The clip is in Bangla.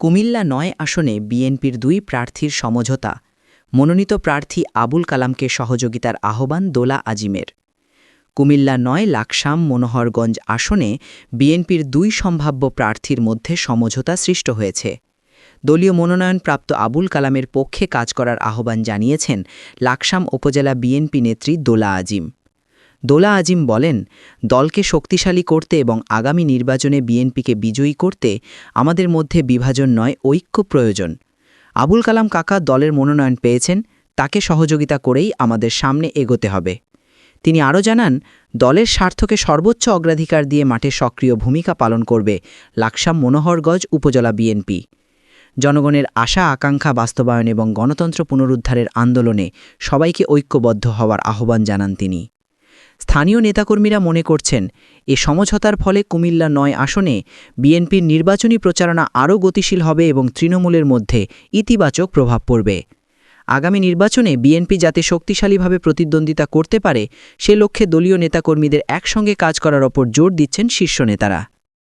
কুমিল্লা নয় আসনে বিএনপির দুই প্রার্থীর সমঝোতা। মনোনীত প্রার্থী আবুল কালামকে সহযোগিতার আহ্বান দোলা আজিমের। কুমিল্লা নয় লাকসাম মনোহরগঞ্জ আসনে বিএনপির দুই সম্ভাব্য প্রার্থীর মধ্যে সমঝোতা সৃষ্ট হয়েছে। দলীয় মনোনয়নপ্রাপ্ত আবুল কালামের পক্ষে কাজ করার আহ্বান জানিয়েছেন লাকসাম উপজেলা বিএনপি নেত্রী দোলা আজিম। দোলা আজিম বলেন, দলকে শক্তিশালী করতে এবং আগামী নির্বাচনে বিএনপিকে বিজয়ী করতে আমাদের মধ্যে বিভাজন নয়, ঐক্য প্রয়োজন। আবুল কালাম কাকা দলের মনোনয়ন পেয়েছেন, তাকে সহযোগিতা করেই আমাদের সামনে এগোতে হবে। তিনি আরও জানান, দলের স্বার্থকে সর্বোচ্চ অগ্রাধিকার দিয়ে মাঠে সক্রিয় ভূমিকা পালন করবে লাকসাম মনোহরগঞ্জ উপজেলা বিএনপি। জনগণের আশা, আকাঙ্ক্ষা, বাস্তবায়ন এবং গণতন্ত্র পুনরুদ্ধারের আন্দোলনে সবাইকে ঐক্যবদ্ধ হওয়ার আহ্বান জানান তিনি। স্থানীয় নেতাকর্মীরা মনে করছেন, এ সমঝোতার ফলে কুমিল্লা নয় আসনে বিএনপির নির্বাচনী প্রচারণা আরও গতিশীল হবে এবং তৃণমূলের মধ্যে ইতিবাচক প্রভাব পড়বে। আগামী নির্বাচনে বিএনপি যাতে শক্তিশালীভাবে প্রতিদ্বন্দ্বিতা করতে পারে, সে লক্ষ্যে দলীয় নেতাকর্মীদের একসঙ্গে কাজ করার ওপর জোর দিচ্ছেন শীর্ষ নেতারা।